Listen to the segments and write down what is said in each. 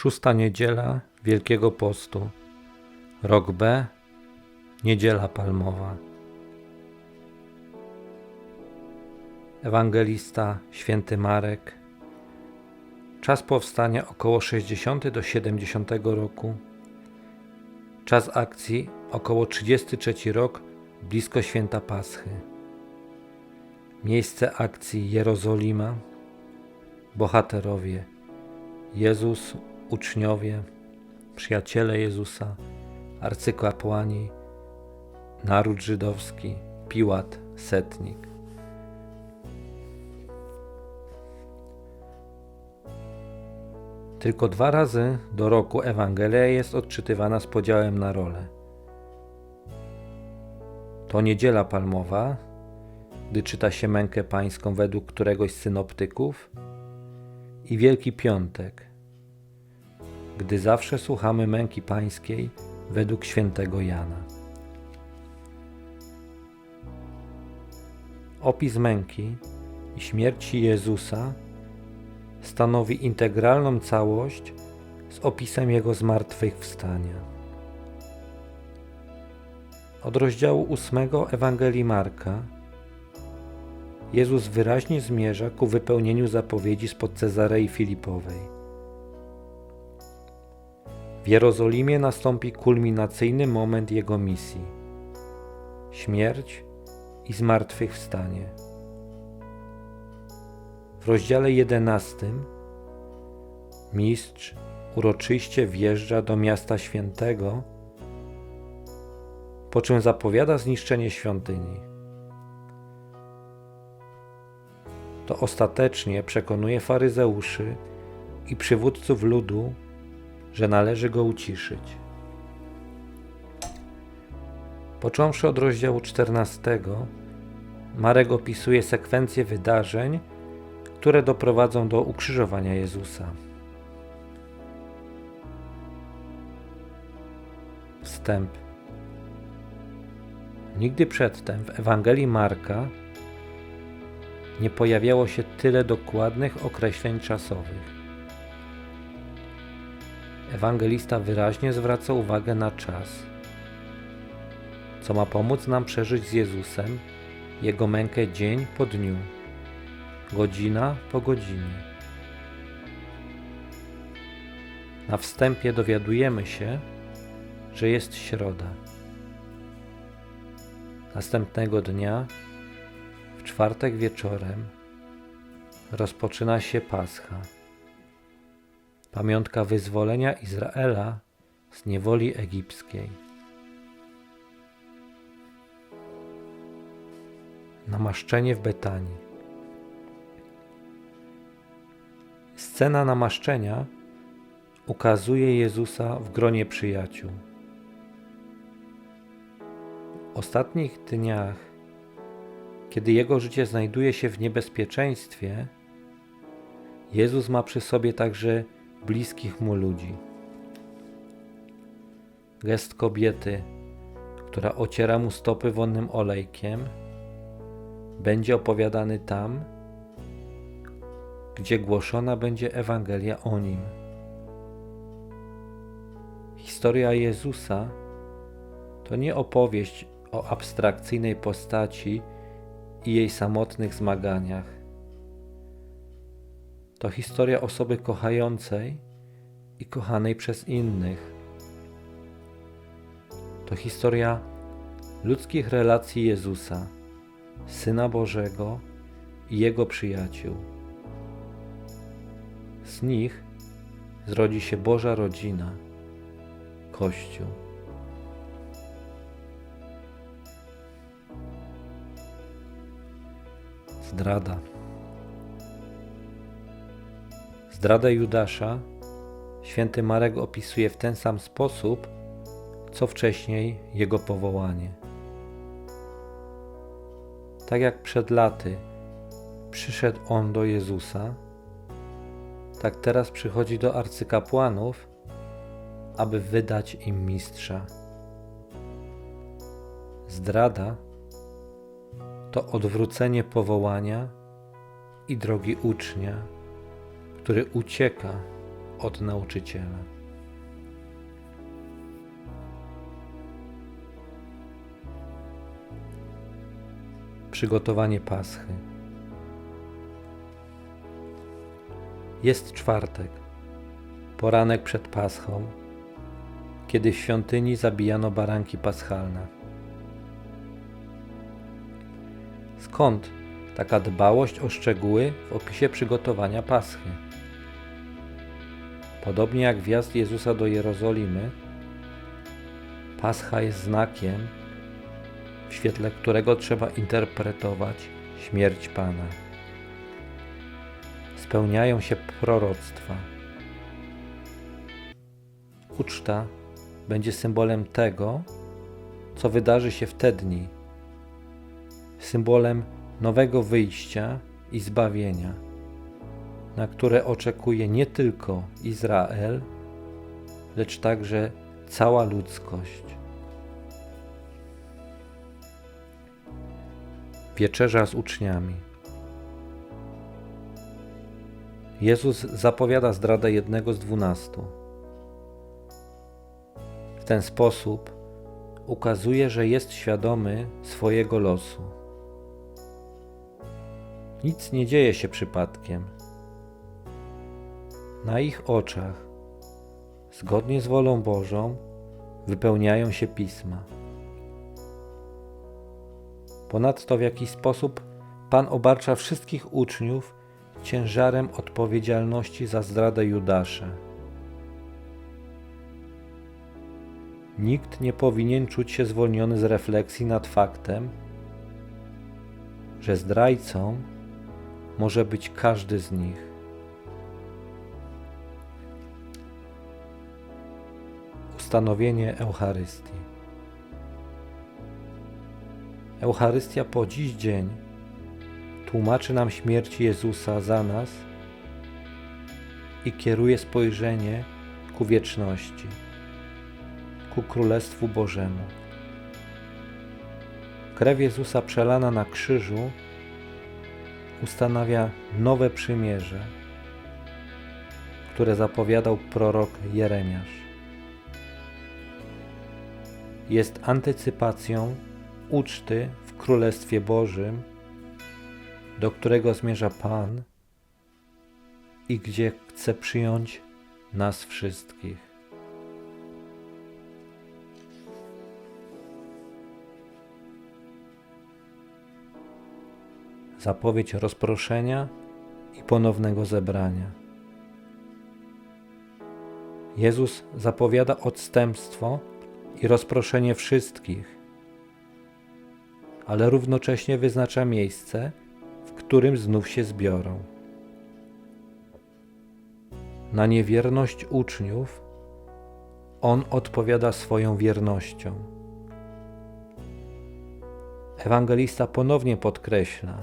Szósta niedziela Wielkiego Postu. Rok B. Niedziela Palmowa. Ewangelista Święty Marek. Czas powstania około 60 do 70 roku. Czas akcji około 33 rok blisko święta Paschy. Miejsce akcji Jerozolima. Bohaterowie Jezus, uczniowie, przyjaciele Jezusa, arcykapłani, naród żydowski, Piłat, setnik. Tylko dwa razy do roku Ewangelia jest odczytywana z podziałem na role. To niedziela palmowa, gdy czyta się mękę pańską według któregoś z synoptyków, i Wielki Piątek, gdy zawsze słuchamy męki pańskiej według świętego Jana. Opis męki i śmierci Jezusa stanowi integralną całość z opisem Jego zmartwychwstania. Od rozdziału ósmego Ewangelii Marka Jezus wyraźnie zmierza ku wypełnieniu zapowiedzi spod Cezarei Filipowej. Jerozolimie nastąpi kulminacyjny moment Jego misji śmierć i zmartwychwstanie. W rozdziale jedenastym mistrz uroczyście wjeżdża do miasta świętego, po czym zapowiada zniszczenie świątyni. to ostatecznie przekonuje faryzeuszy i przywódców ludu, że należy go uciszyć. Począwszy od rozdziału 14, Marek opisuje sekwencję wydarzeń, które doprowadzą do ukrzyżowania Jezusa. Wstęp. Nigdy przedtem w Ewangelii Marka nie pojawiało się tyle dokładnych określeń czasowych. Ewangelista wyraźnie zwraca uwagę na czas, co ma pomóc nam przeżyć z Jezusem Jego mękę dzień po dniu, godzina po godzinie. Na wstępie dowiadujemy się, że jest środa. Następnego dnia w czwartek wieczorem rozpoczyna się Pascha, pamiątka wyzwolenia Izraela z niewoli egipskiej. Namaszczenie w Betanii. Scena namaszczenia ukazuje Jezusa w gronie przyjaciół. W ostatnich dniach kiedy jego życie znajduje się w niebezpieczeństwie, Jezus ma przy sobie także bliskich mu ludzi. Gest kobiety, która ociera mu stopy wonnym olejkiem, będzie opowiadany tam, gdzie głoszona będzie Ewangelia o nim. Historia Jezusa to nie opowieść o abstrakcyjnej postaci, i jej samotnych zmaganiach. To historia osoby kochającej i kochanej przez innych. To historia ludzkich relacji Jezusa, Syna Bożego i Jego przyjaciół. Z nich zrodzi się Boża rodzina, Kościół. Zdrada. Zdradę Judasza święty Marek opisuje w ten sam sposób, co wcześniej jego powołanie. Tak jak przed laty przyszedł on do Jezusa, tak teraz przychodzi do arcykapłanów, aby wydać im mistrza. Zdrada to odwrócenie powołania i drogi ucznia, który ucieka od nauczyciela. Przygotowanie Paschy. Jest czwartek, poranek przed Paschą, kiedy w świątyni zabijano baranki paschalne. Skąd taka dbałość o szczegóły w opisie przygotowania Paschy? Podobnie jak wjazd Jezusa do Jerozolimy, Pascha jest znakiem, w świetle którego trzeba interpretować śmierć Pana. Spełniają się proroctwa. Uczta będzie symbolem tego, co wydarzy się w te dni, symbolem nowego wyjścia i zbawienia, na które oczekuje nie tylko Izrael, lecz także cała ludzkość. Wieczerza z uczniami. Jezus zapowiada zdradę jednego z dwunastu. W ten sposób ukazuje, że jest świadomy swojego losu. Nic nie dzieje się przypadkiem. Na ich oczach, zgodnie z wolą Bożą, wypełniają się pisma. Ponadto w jakiś sposób Pan obarcza wszystkich uczniów ciężarem odpowiedzialności za zdradę Judasza. Nikt nie powinien czuć się zwolniony z refleksji nad faktem, że zdrajcą może być każdy z nich. Ustanowienie Eucharystii. Eucharystia po dziś dzień tłumaczy nam śmierć Jezusa za nas i kieruje spojrzenie ku wieczności, ku Królestwu Bożemu. Krew Jezusa przelana na krzyżu ustanawia nowe przymierze, które zapowiadał prorok Jeremiasz. Jest antycypacją uczty w Królestwie Bożym, do którego zmierza Pan i gdzie chce przyjąć nas wszystkich. Zapowiedź rozproszenia i ponownego zebrania. Jezus zapowiada odstępstwo i rozproszenie wszystkich, ale równocześnie wyznacza miejsce, w którym znów się zbiorą. Na niewierność uczniów On odpowiada swoją wiernością. Ewangelista ponownie podkreśla,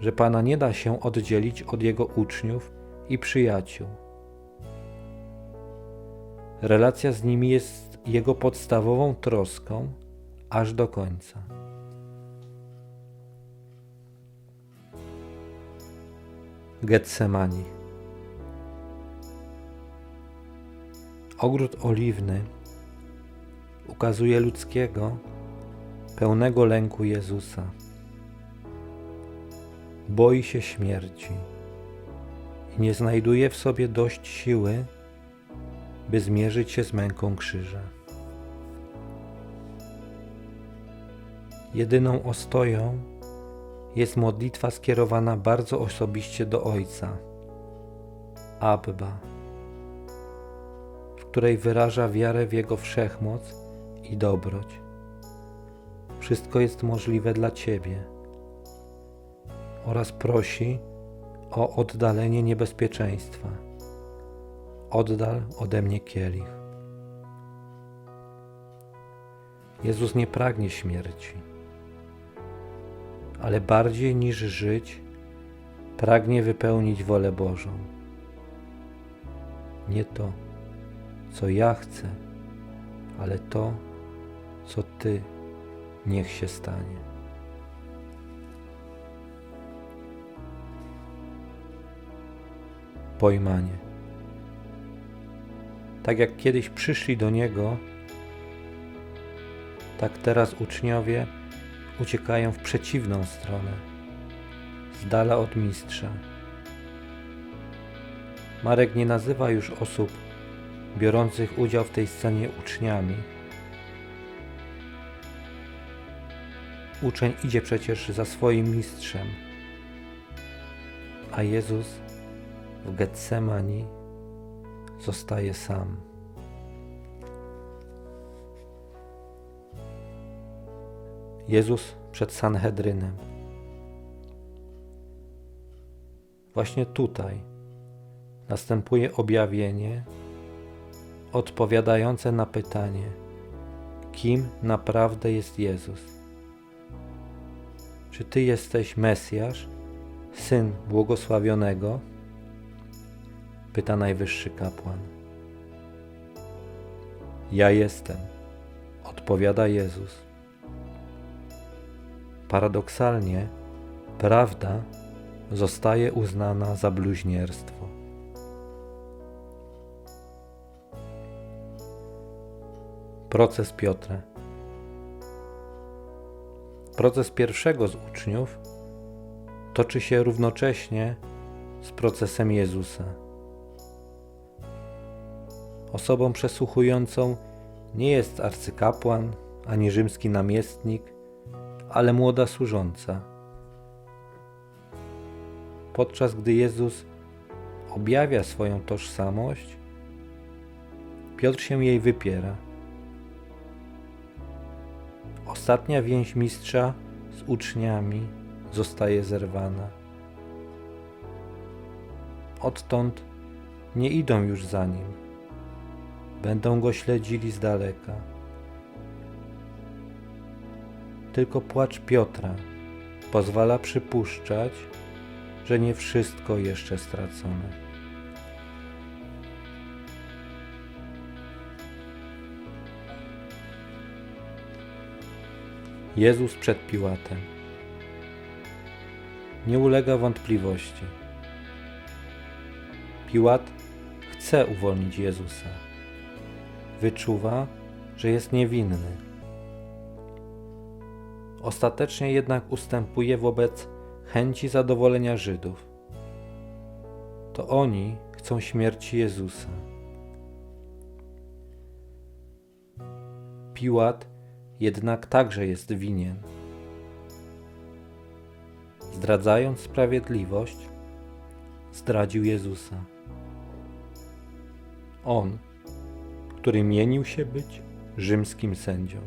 że Pana nie da się oddzielić od Jego uczniów i przyjaciół. Relacja z nimi jest Jego podstawową troską aż do końca. Getsemani. Ogród oliwny ukazuje ludzkiego, pełnego lęku Jezusa. Boi się śmierci i nie znajduje w sobie dość siły, by zmierzyć się z męką krzyża. Jedyną ostoją jest modlitwa skierowana bardzo osobiście do Ojca, Abba, w której wyraża wiarę w Jego wszechmoc i dobroć. Wszystko jest możliwe dla Ciebie oraz prosi o oddalenie niebezpieczeństwa. Oddal ode mnie kielich. Jezus nie pragnie śmierci ale bardziej niż żyć, pragnie wypełnić wolę Bożą. Nie to, co ja chcę, ale to, co Ty niech się stanie. pojmanie. Tak jak kiedyś przyszli do Niego, tak teraz uczniowie uciekają w przeciwną stronę, z dala od mistrza. Marek nie nazywa już osób biorących udział w tej scenie uczniami. Uczeń idzie przecież za swoim mistrzem, a Jezus w Getsemani zostaje sam. Jezus przed Sanhedrynem. Właśnie tutaj następuje objawienie odpowiadające na pytanie, kim naprawdę jest Jezus. Czy Ty jesteś Mesjasz, Syn Błogosławionego? Pyta najwyższy kapłan. Ja jestem, odpowiada Jezus. Paradoksalnie, prawda zostaje uznana za bluźnierstwo. Proces Piotra. Proces pierwszego z uczniów toczy się równocześnie z procesem Jezusa. Osobą przesłuchującą nie jest arcykapłan ani rzymski namiestnik, ale młoda służąca. Podczas gdy Jezus objawia swoją tożsamość, Piotr się jej wypiera. Ostatnia więź mistrza z uczniami zostaje zerwana. Odtąd nie idą już za nim, będą go śledzili z daleka. Tylko płacz Piotra pozwala przypuszczać, że nie wszystko jeszcze stracone. Jezus przed Piłatem. Nie ulega wątpliwości. Piłat chce uwolnić Jezusa. Wyczuwa, że jest niewinny. Ostatecznie jednak ustępuje wobec chęci zadowolenia Żydów. To oni chcą śmierci Jezusa. Piłat jednak także jest winien. Zdradzając sprawiedliwość, zdradził Jezusa. On, który mienił się być rzymskim sędzią.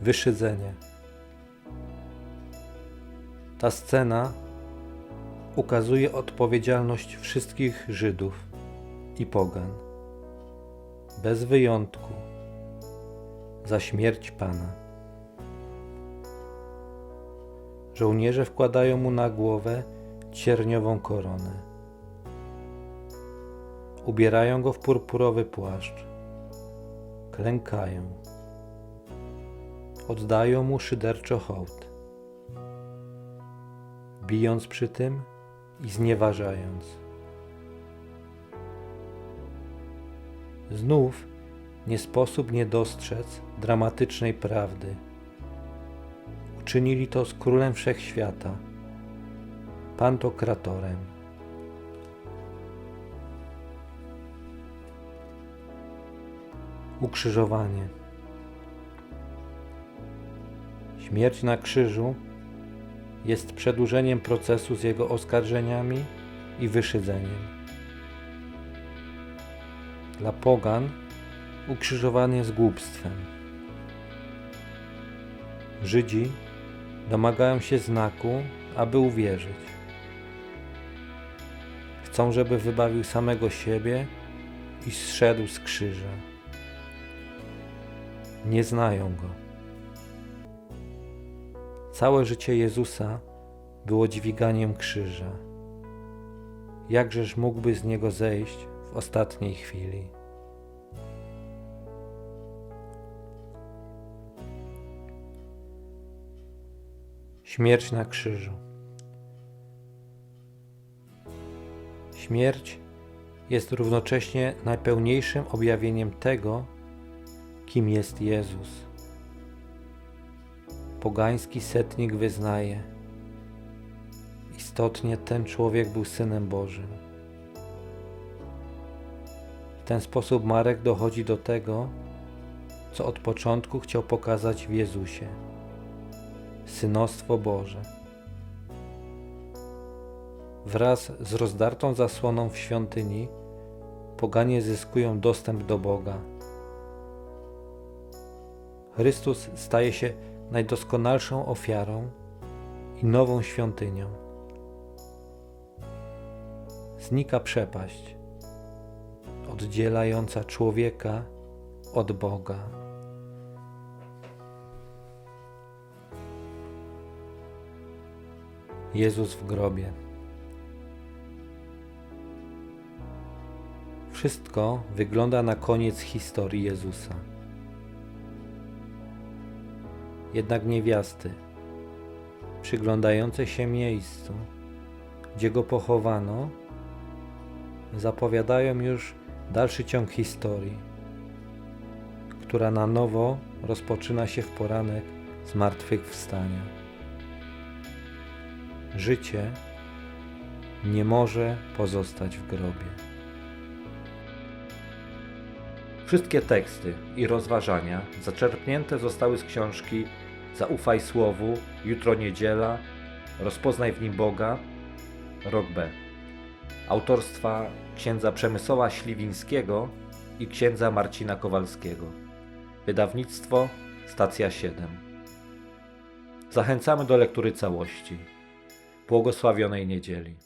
Wyszydzenie. Ta scena ukazuje odpowiedzialność wszystkich Żydów i pogan, bez wyjątku, za śmierć Pana. Żołnierze wkładają mu na głowę cierniową koronę. Ubierają go w purpurowy płaszcz. Klękają. Oddają mu szyderczo hołd. Bijąc przy tym i znieważając. Znów nie sposób nie dostrzec dramatycznej prawdy. Uczynili to z królem wszechświata, pantokratorem. Ukrzyżowanie. Śmierć na krzyżu jest przedłużeniem procesu z jego oskarżeniami i wyszydzeniem. Dla pogan ukrzyżowanie jest głupstwem. Żydzi domagają się znaku, aby uwierzyć. Chcą, żeby wybawił samego siebie i zszedł z krzyża. Nie znają go. Całe życie Jezusa było dźwiganiem krzyża. Jakżeż mógłby z niego zejść w ostatniej chwili. Śmierć na krzyżu. Śmierć jest równocześnie najpełniejszym objawieniem tego, kim jest Jezus. Pogański setnik wyznaje: Istotnie ten człowiek był synem Bożym. W ten sposób Marek dochodzi do tego, co od początku chciał pokazać w Jezusie synostwo Boże. Wraz z rozdartą zasłoną w świątyni, poganie zyskują dostęp do Boga. Chrystus staje się najdoskonalszą ofiarą i nową świątynią. Znika przepaść oddzielająca człowieka od Boga. Jezus w grobie. Wszystko wygląda na koniec historii Jezusa. Jednak niewiasty, przyglądające się miejscu, gdzie go pochowano, zapowiadają już dalszy ciąg historii, która na nowo rozpoczyna się w poranek zmartwychwstania. Życie nie może pozostać w grobie. Wszystkie teksty i rozważania zaczerpnięte zostały z książki Zaufaj Słowu, Jutro Niedziela, Rozpoznaj w nim Boga, Rok B. Autorstwa księdza Przemysława Śliwińskiego i księdza Marcina Kowalskiego. Wydawnictwo Stacja 7. Zachęcamy do lektury całości. Błogosławionej niedzieli.